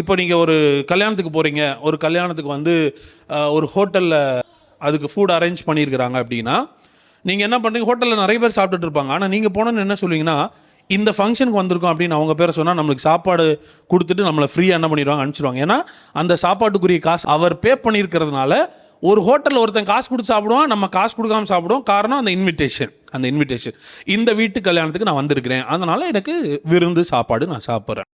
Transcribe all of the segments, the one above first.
இப்போ நீங்கள் ஒரு கல்யாணத்துக்கு போகிறீங்க ஒரு கல்யாணத்துக்கு வந்து ஒரு ஹோட்டலில் அதுக்கு ஃபுட் அரேஞ்ச் பண்ணியிருக்கிறாங்க அப்படின்னா நீங்கள் என்ன பண்ணுறீங்க ஹோட்டலில் நிறைய பேர் சாப்பிட்டுட்டு இருப்பாங்க. ஆனால் நீங்கள் போனோன்னு என்ன சொல்லுவீங்கன்னா இந்த ஃபங்க்ஷனுக்கு வந்திருக்கோம் அப்படின்னு அவங்க பேரை சொன்னால் நம்மளுக்கு சாப்பாடு கொடுத்துட்டு நம்மளை ஃப்ரீயாக என்ன பண்ணிடுவாங்க? அனுப்பிச்சிடுவாங்க. ஏன்னா அந்த சாப்பாட்டுக்குரிய காசு அவர் பே பண்ணியிருக்கிறதுனால ஒரு ஹோட்டலில் ஒருத்தன் காசு கொடுத்து சாப்பிடுவான் நம்ம காசு கொடுக்காம சாப்பிடுவோம். காரணம் அந்த இன்விடேஷன் அந்த இன்விடேஷன் இந்த வீட்டு கல்யாணத்துக்கு நான் வந்திருக்கிறேன். அதனால் எனக்கு விருந்து சாப்பாடு நான் சாப்பிட்றேன்.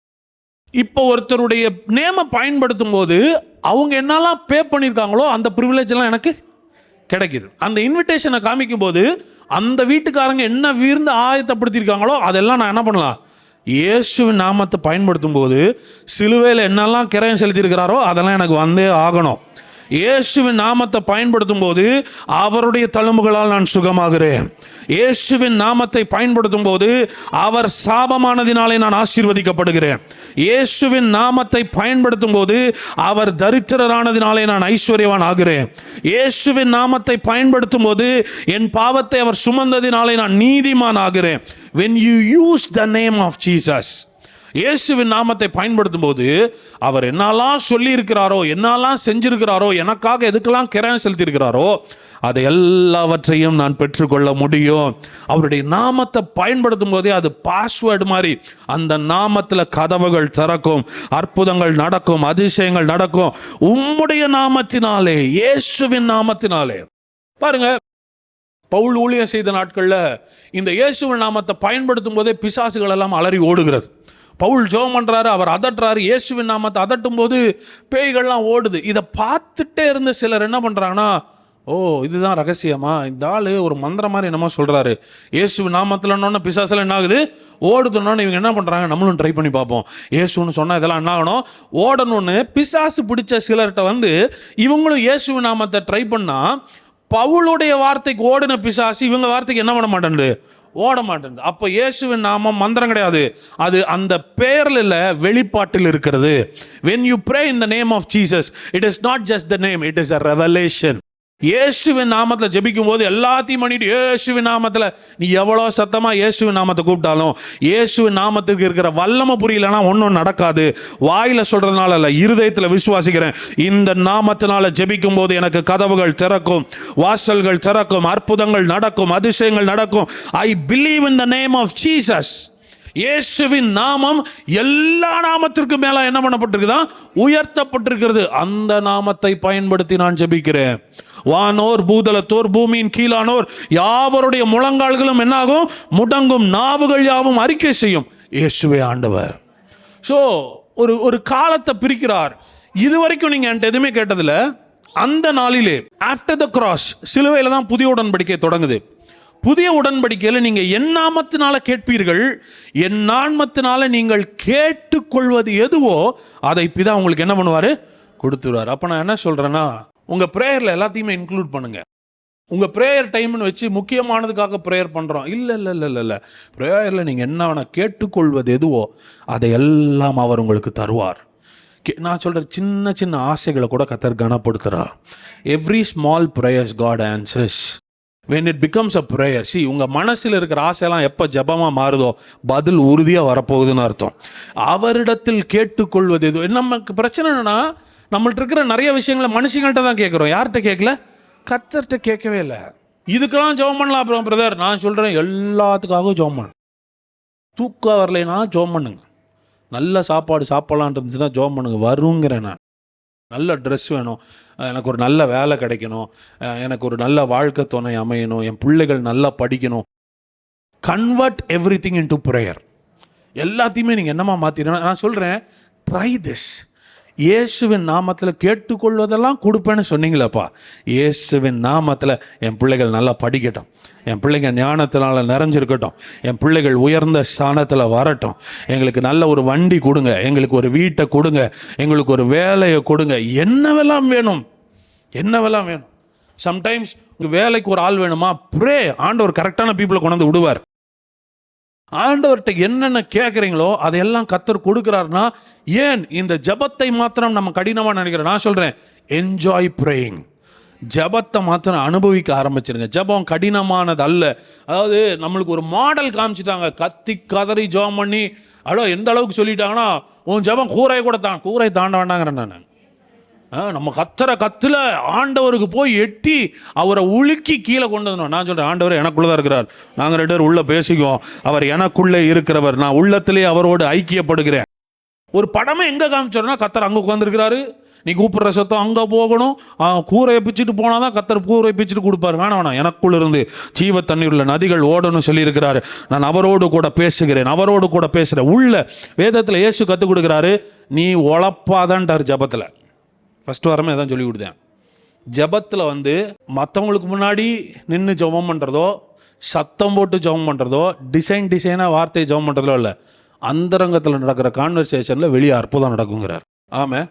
இப்போ ஒருத்தருடைய நேமை பயன்படுத்தும் போது அவங்க என்னெல்லாம் பே பண்ணியிருக்காங்களோ அந்த ப்ரிவிலேஜ் எல்லாம் எனக்கு கிடைக்கிது. அந்த இன்விடேஷனை காமிக்கும் போது அந்த வீட்டுக்காரங்க என்ன வீர்ந்து ஆயத்தப்படுத்தியிருக்காங்களோ அதெல்லாம் நான் என்ன பண்ணலாம்? இயேசுவின் நாமத்தை பயன்படுத்தும் போது சிலுவையில் என்னெல்லாம் கிரயம் செலுத்தியிருக்கிறாரோ அதெல்லாம் எனக்கு வந்தே ஆகணும். இயேசுவின் நாமத்தை பயன்படுத்தும் போது அவருடைய தழும்புகளால் நான் சுகமாகிறேன். இயேசுவின் நாமத்தை பயன்படுத்தும் போது அவர் சாபமானதினாலே நான் ஆசீர்வதிக்கப்படுகிறேன். இயேசுவின் நாமத்தை பயன்படுத்தும் போது அவர் தரித்திரரானதினாலே நான் ஐஸ்வர்யவான் ஆகிறேன். இயேசுவின் நாமத்தை பயன்படுத்தும் போது என் பாவத்தை அவர் சுமந்ததினாலே நான் நீதிமான் ஆகிறேன். When you use the name of Jesus இயேசுவின் நாமத்தை பயன்படுத்தும் போது அவர் என்னெல்லாம் சொல்லியிருக்கிறாரோ என்னெல்லாம் செஞ்சிருக்கிறாரோ எனக்காக எதுக்கெல்லாம் கிரயம் செலுத்தியிருக்கிறாரோ அதை எல்லாவற்றையும் நான் பெற்றுக்கொள்ள முடியும். அவருடைய நாமத்தை பயன்படுத்தும் போதே அது பாஸ்வேர்டு மாதிரி அந்த நாமத்தில் கதவுகள் திறக்கும் அற்புதங்கள் நடக்கும் அதிசயங்கள் நடக்கும். உம்முடைய நாமத்தினாலே இயேசுவின் நாமத்தினாலே. பாருங்க பவுல் ஊழியம் செய்த நாட்களில் இந்த இயேசுவின் நாமத்தை பயன்படுத்தும் போதே பிசாசுகள் எல்லாம் அலறி ஓடுகிறது. பவுல் ஜோம் பண்ணுறாரு அவர் அதட்டுறாரு இயேசுவின் நாமத்தை அதட்டும் போது பேய்கள்லாம் ஓடுது. இதை பார்த்துட்டே இருந்த சிலர் என்ன பண்ணுறாங்கன்னா ஓ இதுதான் ரகசியமா? இந்த ஆள் ஒரு மந்திரம் மாதிரி என்னமோ சொல்கிறாரு இயேசு நாமத்தில்னோன்னு பிசாசில் என்ன ஆகுது? ஓடுதுன்னு இவங்க என்ன பண்ணுறாங்க நம்மளும் ட்ரை பண்ணி பார்ப்போம். இயேசுன்னு சொன்னால் இதெல்லாம் என்ன ஆகணும்? ஓடணும்னு பிசாசு பிடிச்ச சிலர்கிட்ட வந்து இவங்களும் இயேசு நாமத்தை ட்ரை பண்ணால் பவுளுடைய வார்த்தைக்கு ஓடின பிசாசு இவங்க வார்த்தைக்கு என்ன பண்ண மாட்டேங்குது ஓட மாட்டேன் அப்போ இயேசுவின் நாமம் மந்திரம் கிடையாது அது அந்த பேரில் இல்லை வெளிப்பாட்டில் இருக்கிறது when you pray in the name of Jesus it is not just the name it is a revelation இயேசுவின் நாமத்தில் ஜெபிக்கும் போது எல்லாத்தையும் பண்ணிட்டு இயேசுவின் நாமத்தில் நீ எவ்வளோ சத்தமாக இயேசுவின் நாமத்தை கூப்பிட்டாலும் இயேசுவின் நாமத்துக்கு இருக்கிற வல்லமை புரியலன்னா ஒன்றும் நடக்காது. வாயில் சொல்கிறதுனால இல்லை இருதயத்தில் விசுவாசிக்கிறேன். இந்த நாமத்தினால ஜெபிக்கும் போது எனக்கு கதவுகள் திறக்கும் வாசல்கள் திறக்கும் அற்புதங்கள் நடக்கும் அதிசயங்கள் நடக்கும். I believe in the name of Jesus இயேசுவின் நாமம் எல்லா நாமத்திற்கும் மேல என்ன பண்ணப்பட்டிருக்குதான் உயர்த்தப்பட்டிருக்கிறது. அந்த நாமத்தை பயன்படுத்தி நான் ஜெபிக்கிறேன். வானோர் பூதலத்தோர் பூமியின் கீழானோர் யாவருடைய முழங்கால்களும் என்னாகும்? முடங்கும். நாவுகள் யாவும் அறிக்கை செய்யும். இயேசுவே ஆண்டவர். ஸோ ஒரு ஒரு காலத்தை பிரிக்கிறார். இது வரைக்கும் நீங்கள் என்கிட்ட எதுவுமே கேட்டதில்ல. அந்த நாளிலே ஆஃப்டர் த கிராஸ் சிலுவையில் தான் புதிய உடன்படிக்கை தொடங்குது. புதிய உடன்படிக்கையில் நீங்கள் என் நாமத்தினால கேட்பீர்கள் என் நாமத்தினால நீங்கள் கேட்டுக்கொள்வது எதுவோ அதை பிதா உங்களுக்கு என்ன பண்ணுவார்? கொடுத்துருவார். அப்போ நான் என்ன சொல்கிறேன்னா உங்கள் ப்ரேயரில் எல்லாத்தையுமே இன்க்ளூட் பண்ணுங்கள் உங்கள் ப்ரேயர் டைம்னு வச்சு முக்கியமானதுக்காக ப்ரேயர் பண்ணுறோம் இல்லை இல்லை இல்லை இல்லை இல்லை. ப்ரேயரில் நீங்கள் என்ன வேணால் கேட்டுக்கொள்வது எதுவோ அதை எல்லாம் அவர் உங்களுக்கு தருவார். கே- நான் சொல்கிற சின்ன சின்ன ஆசைகளை கூட கத்தர் கனப்படுத்துகிறா every small prayers God answers when it becomes a prayer C உங்கள் மனசில் இருக்கிற ஆசையெல்லாம் எப்போ ஜெபமாக மாறுதோ பதில் உறுதியாக வரப்போகுதுன்னு அர்த்தம். அவரிடத்தில் கேட்டுக்கொள்வது எது? நமக்கு பிரச்சனை என்னன்னா நம்மள்ட்ட இருக்கிற நிறைய விஷயங்களை மனுஷங்கள்ட்ட தான் கேட்குறோம். யார்கிட்ட கேட்கல? கத்தர்கிட்ட கேட்கவே இல்லை. இதுக்கெல்லாம் ஜெபம் பண்ணலாம் அப்புறம் பிரதர் நான் சொல்கிறேன் எல்லாத்துக்காகவும் ஜெபம் பண்ணு. தூக்கம் வரலைன்னா ஜெபம் பண்ணுங்க. நல்ல சாப்பாடு சாப்பிட்லான் இருந்துச்சுன்னா ஜெபம் பண்ணுங்க. வருங்கிறேன் நான். நல்ல ட்ரெஸ் வேணும். எனக்கு ஒரு நல்ல வேலை கிடைக்கணும். எனக்கு ஒரு நல்ல வாழ்க்கை துணை அமையணும். என் பிள்ளைகள் நல்லா படிக்கணும். Convert everything into prayer எல்லாத்தையுமே நீங்கள் என்னமா மாற்றினா நான் சொல்கிறேன் ட்ரை திஸ் இயேசுவின் நாமத்தில் கேட்டுக்கொள்வதெல்லாம் கொடுப்பேன்னு சொன்னீங்களேப்பா. இயேசுவின் நாமத்தில் என் பிள்ளைகள் நல்லா படிக்கட்டும். என் பிள்ளைங்க ஞானத்தினால நிறைஞ்சிருக்கட்டும். என் பிள்ளைகள் உயர்ந்த ஸ்தானத்தில் வரட்டும். எங்களுக்கு நல்ல ஒரு வண்டி கொடுங்க. எங்களுக்கு ஒரு வீட்டை கொடுங்க. எங்களுக்கு ஒரு வேலையை கொடுங்க. என்னவெல்லாம் வேணும்? என்னவெல்லாம் வேணும்? சம்டைம்ஸ் உங்கள் வேலைக்கு ஒரு ஆள் வேணுமா? ப்ரே ஆண்டவர் கரெக்டான பீப்புளை கொண்டு வந்து விடுவார். ஆண்டவர்கிட்ட என்னென்ன கேட்குறீங்களோ அதையெல்லாம் கத்தர் கொடுக்குறாருன்னா ஏன் இந்த ஜெபத்தை மாத்திரம் நம்ம கடினமாக நினைக்கிறோம்? நான் சொல்கிறேன் என்ஜாய் ப்ரேயிங் ஜெபத்தை மாத்திரம் அனுபவிக்க ஆரம்பிச்சிருங்க. ஜெபம் கடினமானது அல்ல. அதாவது நம்மளுக்கு ஒரு மாடல் காமிச்சிட்டாங்க. கத்தி கதறி ஜெபம் பண்ணி அடோ எந்த அளவுக்கு சொல்லிட்டாங்கன்னா உன் ஜெபம் கூரை கூட தான் கூரை தாண்ட வேண்டாங்கிறேன் நான். நம்ம கத்துற கத்தில் ஆண்டவருக்கு போய் எட்டி அவரை உலுக்கி கீழே கொண்டு வந்தோம் நான் சொல்கிறேன் ஆண்டவர் எனக்குள்ளே தான் இருக்கிறார். நாங்கள் ரெண்டு பேரும் உள்ளே பேசிக்குவோம். அவர் எனக்குள்ளே இருக்கிறவர். நான் உள்ளத்திலே அவரோடு ஐக்கியப்படுகிறேன். ஒரு படமே எங்கே காமிச்சோன்னா கத்தர் அங்கே உட்காந்துருக்கிறாரு நீ கூப்பிட்ற சத்தம் அங்கே போகணும். கூரை கூரையை பிச்சுட்டு போனாதான் கத்தர் கூரையை பிச்சுட்டு கொடுப்பாரு. வேணாம் வேணாம் எனக்குள்ள இருந்து. ஜீவ தண்ணீர் உள்ள நதிகள் ஓடணும் சொல்லியிருக்கிறாரு. நான் அவரோடு கூட பேசுகிறேன். அவரோடு கூட பேசுகிறேன் உள்ள வேதத்தில் இயேசு கற்றுக் கொடுக்குறாரு நீ உழப்பாதான்ட்டார் ஜபத்தில். ஃபர்ஸ்ட் வாரமே அதான் சொல்லி கொடுத்தேன். ஜெபத்தில் வந்து மற்றவங்களுக்கு முன்னாடி நின்று ஜெபம் பண்ணுறதோ சத்தம் போட்டு ஜெபம் பண்ணுறதோ டிசைன் டிசைனாக வார்த்தையை ஜெபம் பண்ணுறதோ இல்லை அந்தரங்கத்தில் நடக்கிற கான்வர்சேஷனில் வெளியே அற்புதம் நடக்குங்கிறார். ஆமாம்